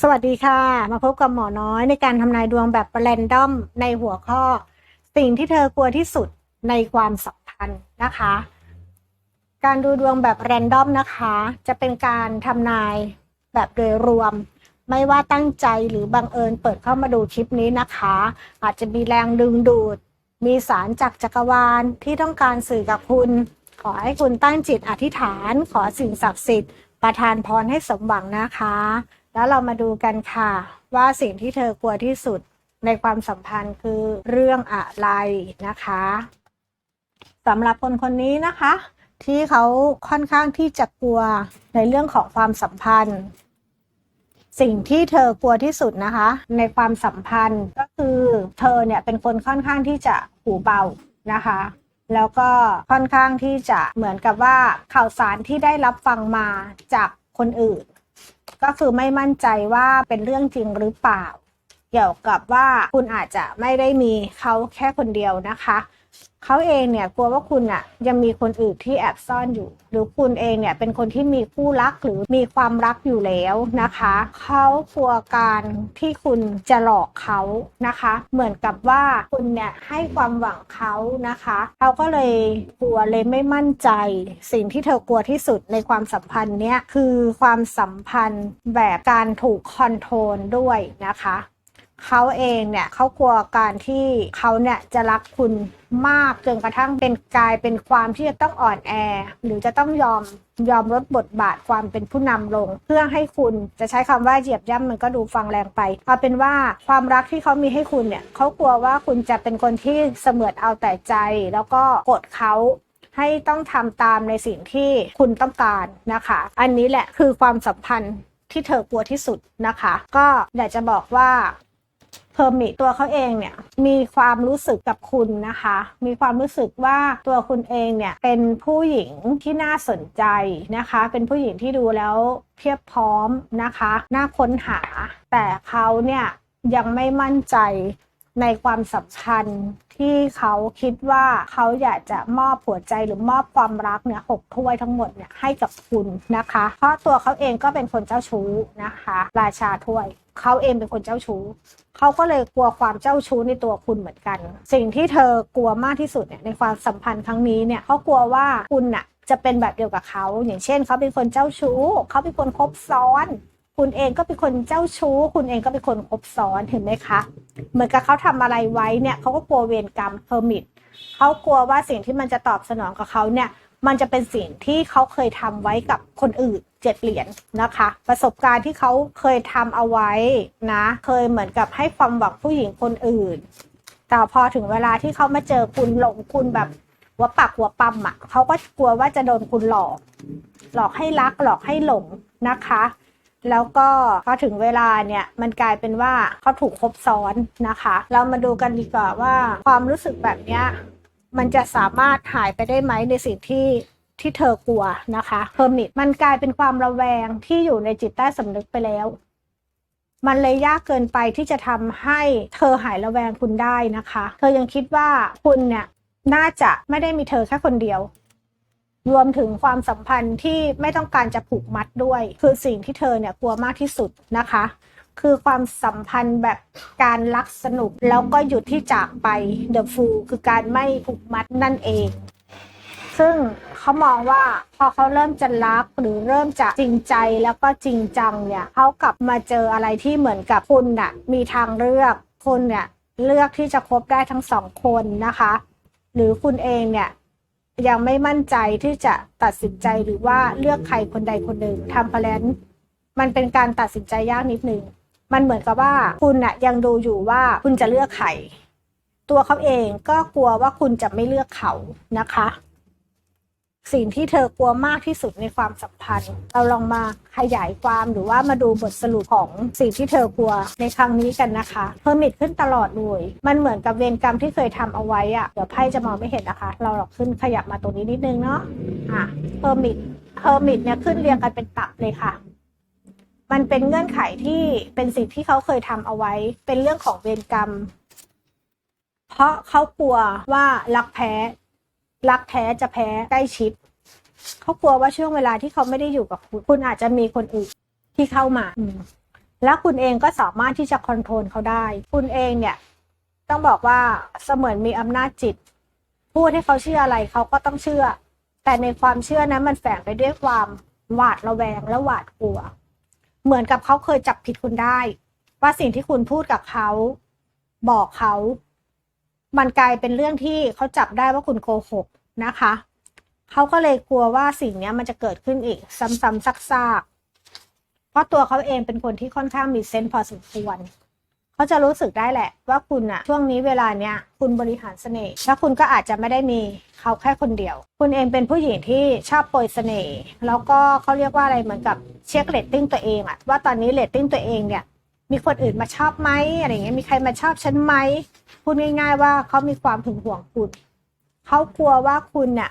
สวัสดีค่ะ มาพบกับหมอน้อยในการทำนายดวงแบบแรนดอมในหัวข้อ สิ่งที่เธอกลัวที่สุดในความสัมพันธ์นะคะ การดูดวงแบบแรนดอมนะคะ จะเป็นการทำนายแบบโดยรวม ไม่ว่าตั้งใจหรือบังเอิญเปิดเข้ามาดูคลิปนี้นะคะ อาจจะมีแรงดึงดูด มีสารจากจักรวาลที่ต้องการสื่อกับคุณ ขอให้คุณตั้งจิตอธิษฐาน ขอสิ่งศักดิ์สิทธิ์ประทานพรให้สมหวังนะคะ แล้วเรามาดูกันค่ะ ว่าสิ่งที่เธอกลัวที่สุดในความสัมพันธ์คือเรื่องอะไรนะคะสำหรับคนคนนี้นะคะ ที่เขาค่อนข้างที่จะกลัวในเรื่องของความสัมพันธ์ สิ่งที่เธอกลัวที่สุดนะคะ ในความสัมพันธ์ก็คือเธอเนี่ยเป็นคนค่อนข้างที่จะหูเบานะคะ แล้วก็ค่อนข้างที่จะเหมือนกับว่าข่าวสารที่ได้รับฟังมาจากคนอื่น ก็คือไม่มั่นใจว่าเป็นเรื่องจริงหรือเปล่า เกี่ยวกับว่าคุณอาจจะไม่ได้มีเขาแค่คนเดียวนะคะ เขาเองเนี่ยกลัวว่าคุณอะยังมีคนอื่นที่แอบซ่อนอยู่ หรือคุณเองเนี่ยเป็นคนที่มีคู่รักหรือมีความรักอยู่แล้วนะคะเขากลัวการที่คุณจะหลอกเขานะคะ เหมือนกับว่าคุณเนี่ยให้ความหวังเขานะคะเขาก็เลยกลัวเลยไม่มั่นใจ สิ่งที่เธอกลัวที่สุดในความสัมพันธ์เนี้ยคือความสัมพันธ์แบบการถูกคอนโทรลด้วยนะคะ เขาเองเนี่ยเขากลัวการที่เขาเนี่ยจะรักคุณมากจนกระทั่งเป็นกลายเป็นความที่จะต้องอ่อนแอ หรือจะต้องยอมยอมลดบทบาทความเป็นผู้นำลง เพื่อให้คุณจะใช้คำว่าเหยียบย่ำมันก็ดูฟังแรงไปเอาเป็นว่าความรักที่เขามีให้คุณเนี่ยเขากลัวว่าคุณจะเป็นคนที่เสมือดเอาแต่ใจ แล้วก็กดเขาให้ต้องทำตามในสิ่งที่คุณต้องการนะคะ อันนี้แหละคือความสัมพันธ์ที่เธอกลัวที่สุดนะคะ ก็อยากจะบอกว่า เพอร์มิตัวเขาเองเนี่ยมีความรู้สึกกับคุณนะคะ มีความรู้สึกว่าตัวคุณเองเนี่ยเป็นผู้หญิงที่น่าสนใจนะคะ เป็นผู้หญิงที่ดูแล้วเพียบพร้อมนะคะน่าค้นหา แต่เขาเนี่ยยังไม่มั่นใจในความสัมพันธ์ ที่เขาคิดว่าเขาอยากจะมอบหัวใจหรือมอบความรักเนี่ยหกถ้วยทั้งหมดเนี่ยให้กับคุณนะคะ เพราะตัวเขาเองก็เป็นคนเจ้าชู้นะคะ ราชาถ้วยเขาเองเป็นคนเจ้าชู้เขาก็เลยกลัวความเจ้าชู้ในตัวคุณเหมือนกัน สิ่งที่เธอกลัวมากที่สุดเนี่ยในความสัมพันธ์ครั้งนี้เนี่ยเขากลัวว่าคุณน่ะจะเป็นแบบเดียวกับเขาอย่างเช่นเขาเป็นคนเจ้าชู้เขาเป็นคนคบซ้อน คุณเองก็เป็นคนเจ้าชู้ คุณเองก็เป็นคนคบซ้อนเห็นไหมคะ เหมือนกับเขาทำอะไรไว้เนี่ยเขาก็กลัวเวรกรรมเพอร์มิทเขากลัวว่าสิ่งที่มันจะตอบสนองกับเขาเนี่ย มันจะเป็นสิ่งที่เขาเคยทำไว้กับคนอื่นเจ็ดเหรียญนะคะ ประสบการณ์ที่เขาเคยทำเอาไว้นะ เคยเหมือนกับให้ความหวังผู้หญิงคนอื่น แต่พอถึงเวลาที่เขามาเจอคุณหลงคุณแบบหัวปักหัวปั๊มอะเขาก็กลัวว่าจะโดนคุณหลอก หลอกให้รักหลอกให้หลงนะคะ แล้วก็พอถึงเวลาเนี่ยมันกลายเป็นว่าเขาถูกคบซ้อนนะคะ เรามาดูกันดีกว่าว่าความรู้สึกแบบเนี้ยมันจะสามารถหายไปได้ไหมในสิ่งที่ที่เธอกลัวนะคะเพอร์มิทมันกลายเป็นความระแวงที่อยู่ในจิตใต้สำนึกไปแล้ว มันเลยยากเกินไปที่จะทำให้เธอหายระแวงคุณได้นะคะ เธอยังคิดว่าคุณเนี่ยน่าจะไม่ได้มีเธอแค่คนเดียว รวมถึงความสัมพันธ์ที่ไม่ต้องการจะผูกมัดด้วย คือสิ่งที่เธอเนี่ยกลัวมากที่สุดนะคะ คือความสัมพันธ์แบบการรักสนุกแล้วก็หยุดที่จากไป The Fool คือการไม่ผูกมัดนั่นเอง ซึ่งเขามองว่าพอเขาเริ่มจะรักหรือเริ่มจะจริงใจแล้วก็จริงจังเนี่ยเขากลับมาเจออะไรที่เหมือนกับคุณน่ะมีทางเลือกคุณเนี่ยเลือกที่จะคบได้ทั้งสองคนนะคะ หรือคุณเองเนี่ย ยังไม่มั่นใจที่จะตัดสินใจหรือว่าเลือกใครคนใดคนหนึ่งทำพลนมันเป็นการตัดสินใจยากนิดนึงมันเหมือนกับว่าคุณน่ะยังดูอยู่ว่าคุณจะเลือกใครตัวเขาเองก็กลัวว่าคุณจะไม่เลือกเขานะคะ สิ่งที่เธอกลัวมากที่สุดในความสัมพันธ์ เราลองมาขยายความหรือว่ามาดูบทสรุปของสิ่งที่เธอกลัวในครั้งนี้กันนะคะเพอร์มิทขึ้นตลอดเลยมันเหมือนกับเวรกรรมที่เคยทำเอาไว้อะเดี๋ยวไพ่จะมองไม่เห็นนะคะ เราลองขึ้นขยับมาตรงนี้นิดนึงเนาะอะเพอร์มิทเพอร์มิทเนี่ยขึ้นเรียงกันเป็นตับเลยค่ะมันเป็นเงื่อนไขที่เป็นสิ่งที่เขาเคยทำเอาไว้ เป็นเรื่องของเวรกรรม เพราะเขากลัวว่ารักแพ้ รักแท้จะแพ้ใกล้ชิดเขากลัวว่าช่วงเวลาที่เขาไม่ได้อยู่กับคุณ คุณอาจจะมีคนอื่นที่เข้ามาอืมแล้วคุณเองก็สามารถที่จะคอนโทรลเขาได้ คุณเองเนี่ย ต้องบอกว่าเสมือนมีอำนาจจิต พูดให้เขาเชื่ออะไรเขาก็ต้องเชื่อ แต่ในความเชื่อนั้นมันแฝงไปด้วยความหวาดระแวงและหวาดกลัว เหมือนกับเขาเคยจับผิดคุณได้ ว่าสิ่งที่คุณพูดกับเขา บอกเขา มันกลายเป็นเรื่องที่เขาจับได้ว่าคุณโกหกนะคะ เขาก็เลยกลัวว่าสิ่งนี้มันจะเกิดขึ้นอีก ซ้ำๆซักๆ เพราะตัวเขาเองเป็นคนที่ค่อนข้างมีเซนส์พอสมควรเขาจะรู้สึกได้แหละ ว่าคุณอะช่วงนี้เวลาเนี้ยคุณบริหารเสน่ห์แล้วคุณก็อาจจะไม่ได้มีเขาแค่คนเดียว คุณเองเป็นผู้หญิงที่ชอบโปรยเสน่ห์แล้วก็เขาเรียกว่าอะไรเหมือนกับเช็คเรตติ้งตัวเองอะว่าตอนนี้เรตติ้งตัวเองเนี่ย มีคนอื่นมาชอบไหมอะไรเงี้ยมีใครมาชอบฉันไหมพูดง่าย ๆ ว่าเขามีความถึงห่วงคุณเขากลัวว่าคุณเนี่ย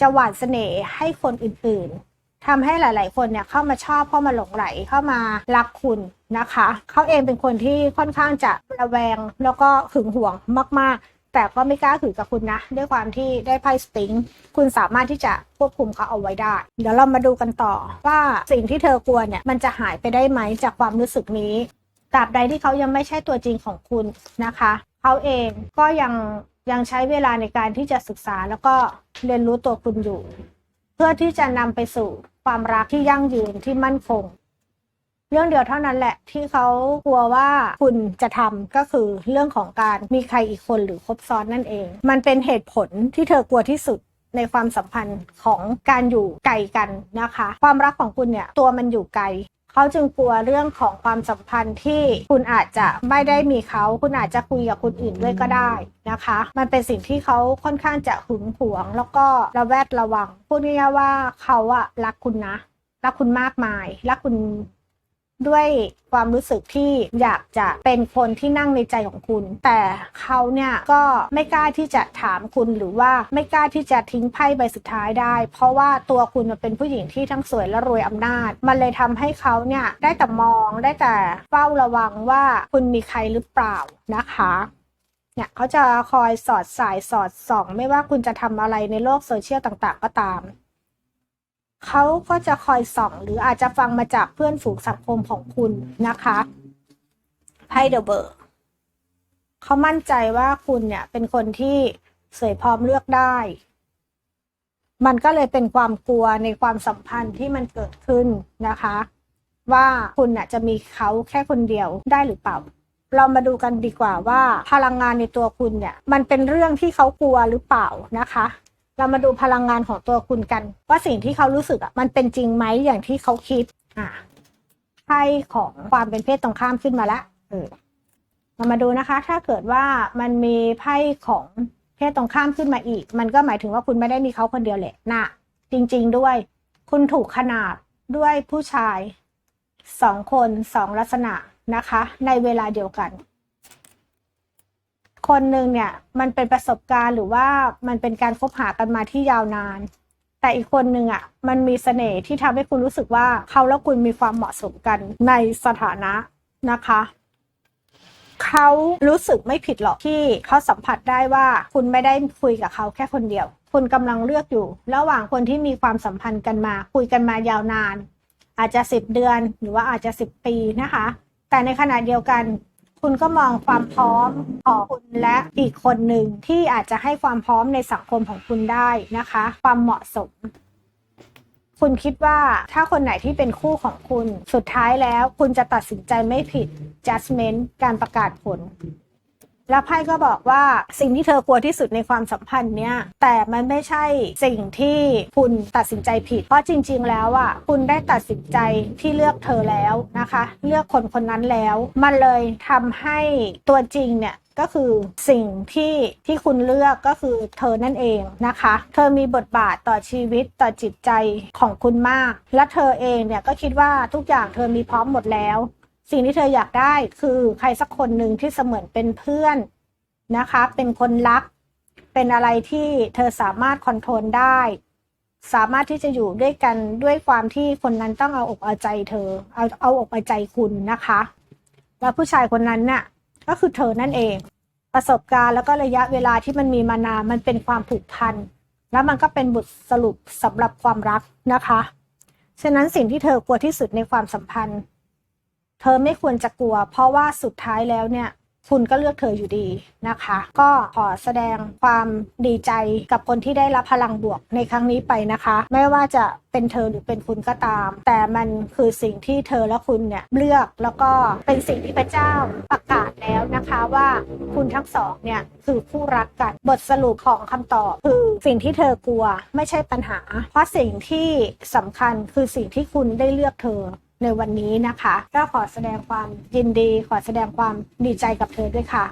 จะหวานเสน่ห์ให้คนอื่นๆทำให้หลาย ๆ คนเนี่ยเข้ามาชอบเข้ามาหลงไหลเข้ามารักคุณนะคะเขาเองเป็นคนที่ค่อนข้างจะระแวงแล้วก็หึงหวงมากๆ แต่ก็ไม่กล้าถือกับคุณนะ ด้วยความที่ได้ไพ่สติงคุณสามารถที่จะควบคุมเขาเอาไว้ได้ เดี๋ยวเรามาดูกันต่อว่าสิ่งที่เธอกลัวเนี่ยมันจะหายไปได้ไหมจากความรู้สึกนี้ตราบใดที่เขายังไม่ใช่ตัวจริงของคุณนะคะเขาเองก็ยังยังใช้เวลาในการที่จะศึกษาแล้วก็เรียนรู้ตัวคุณอยู่ เพื่อที่จะนำไปสู่ความรักที่ยั่งยืนที่มั่นคง เรื่องเดียวเท่านั้นแหละที่เขากลัวว่าคุณจะทำก็คือเรื่องของการมีใครอีกคนหรือคบซ้อนนั่นเอง มันเป็นเหตุผลที่เธอกลัวที่สุดในความสัมพันธ์ของการอยู่ไกลกันนะคะ ความรักของคุณเนี่ยตัวมันอยู่ไกลเขาจึงกลัวเรื่องของความสัมพันธ์ที่คุณอาจจะไม่ได้มีเขา คุณอาจจะคุยกับคนอื่นด้วยก็ได้นะคะ มันเป็นสิ่งที่เขาค่อนข้างจะหึงหวง แล้วก็ระแวดระวังพูดง่ายๆว่าเขาอะรักคุณนะรักคุณมากมายรักคุณ ด้วยความรู้สึกที่อยากจะเป็นคนที่นั่งในใจของคุณ แต่เขาเนี่ยก็ไม่กล้าที่จะถามคุณหรือว่าไม่กล้าที่จะทิ้งไพ่ใบสุดท้ายได้ เพราะว่าตัวคุณเป็นผู้หญิงที่ทั้งสวยและรวยอำนาจ มันเลยทำให้เขาเนี่ยได้แต่มองได้แต่เฝ้าระวังว่าคุณมีใครหรือเปล่านะคะเนี่ยเขาจะคอยสอดสายสอดส่อง ไม่ว่าคุณจะทำอะไรในโลกโซเชียลต่างๆ ก็ตาม เขาก็จะคอยส่อง หรืออาจจะฟังมาจากเพื่อนฝูงสังคมของคุณนะคะไพ่เดอะเบอร์เขามั่นใจว่าคุณเนี่ยเป็นคนที่สวยพร้อมเลือกได้ มันก็เลยเป็นความกลัวในความสัมพันธ์ที่มันเกิดขึ้นนะคะ ว่าคุณน่ะจะมีเขาแค่คนเดียวได้หรือเปล่า เรามาดูกันดีกว่าว่าพลังงานในตัวคุณเนี่ย มันเป็นเรื่องที่เขากลัวหรือเปล่านะคะ เรามาดูพลังงานของตัวคุณกัน ว่าสิ่งที่เขารู้สึกอะมันเป็นจริงไหมอย่างที่เขาคิด อะไพ่ของความเป็นเพศตรงข้ามขึ้นมาแล้วเออเรามาดูนะคะ ถ้าเกิดว่ามันมีไพ่ของเพศตรงข้ามขึ้นมาอีก มันก็หมายถึงว่าคุณไม่ได้มีเขาคนเดียวแหละนะจริง ๆด้วย คุณถูกขนาบด้วยผู้ชายสองคนสองลักษณะนะคะ ในเวลาเดียวกัน คนหนึ่งเนี่ยมันเป็นประสบการณ์หรือว่ามันเป็นการคบหากันมาที่ยาวนาน แต่อีกคนหนึ่งอะมันมีเสน่ห์ที่ทำให้คุณรู้สึกว่าเขาและคุณมีความเหมาะสมกันในสถานะนะคะเขารู้สึกไม่ผิดหรอกที่เขาสัมผัสได้ว่าคุณไม่ได้คุยกับเขาแค่คนเดียว คุณกำลังเลือกอยู่ ระหว่างคนที่มีความสัมพันธ์กันมา คุยกันมายาวนาน อาจจะสิบเดือนหรือว่าอาจจะสิบปีนะคะ แต่ในขณะเดียวกัน คุณก็มองความพร้อมของคุณและอีกคนหนึ่งที่อาจจะให้ความพร้อมในสังคมของคุณได้นะคะ ความเหมาะสม คุณคิดว่าถ้าคนไหนที่เป็นคู่ของคุณ สุดท้ายแล้วคุณจะตัดสินใจไม่ผิด judgment การประกาศผล แล้วไพ่ก็บอกว่าสิ่งที่เธอกลัวที่สุดในความสัมพันธ์เนี้ยแต่มันไม่ใช่สิ่งที่คุณตัดสินใจผิด เพราะจริง ๆ แล้วอะคุณได้ตัดสินใจที่เลือกเธอแล้วนะคะ เลือกคนคนนั้นแล้ว มันเลยทำให้ตัวจริงเนี่ยก็คือสิ่งที่ที่คุณเลือกก็คือเธอนั่นเองนะคะ เธอมีบทบาทต่อชีวิตต่อจิตใจของคุณมาก และเธอเองเนี่ยก็คิดว่าทุกอย่างเธอมีพร้อมหมดแล้ว สิ่งที่เธออยากได้คือใครสักคนหนึ่งที่เสมือนเป็นเพื่อนนะคะ เป็นคนรัก เป็นอะไรที่เธอสามารถคอนโทรลได้ สามารถที่จะอยู่ด้วยกันด้วยความที่คนนั้นต้องเอาอกเอาใจเธอ เอาเอาอกเอาใจคุณนะคะ แล้วผู้ชายคนนั้นน่ะก็คือเธอนั่นเอง ประสบการณ์แล้วก็ระยะเวลาที่มันมีมานานมันเป็นความผูกพัน แล้วมันก็เป็นบทสรุปสำหรับความรักนะคะ ฉะนั้นสิ่งที่เธอกลัวที่สุดในความสัมพันธ์ เธอไม่ควรจะกลัว เพราะว่าสุดท้ายแล้วเนี่ยคุณก็เลือกเธออยู่ดีนะคะ ก็ขอแสดงความดีใจกับคนที่ได้รับพลังบวกในครั้งนี้ไปนะคะ ไม่ว่าจะเป็นเธอหรือเป็นคุณก็ตาม แต่มันคือสิ่งที่เธอและคุณเนี่ยเลือกแล้วก็เป็นสิ่งที่พระเจ้าประกาศแล้วนะคะว่าคุณทั้งสองเนี่ยคือคู่รักกันบทสรุปของคำตอบคือสิ่งที่เธอกลัวไม่ใช่ปัญหา เพราะสิ่งที่สำคัญคือสิ่งที่คุณได้เลือกเธอ ในวันนี้นะคะ ก็ขอแสดงความยินดี ขอแสดงความดีใจกับเธอด้วยค่ะ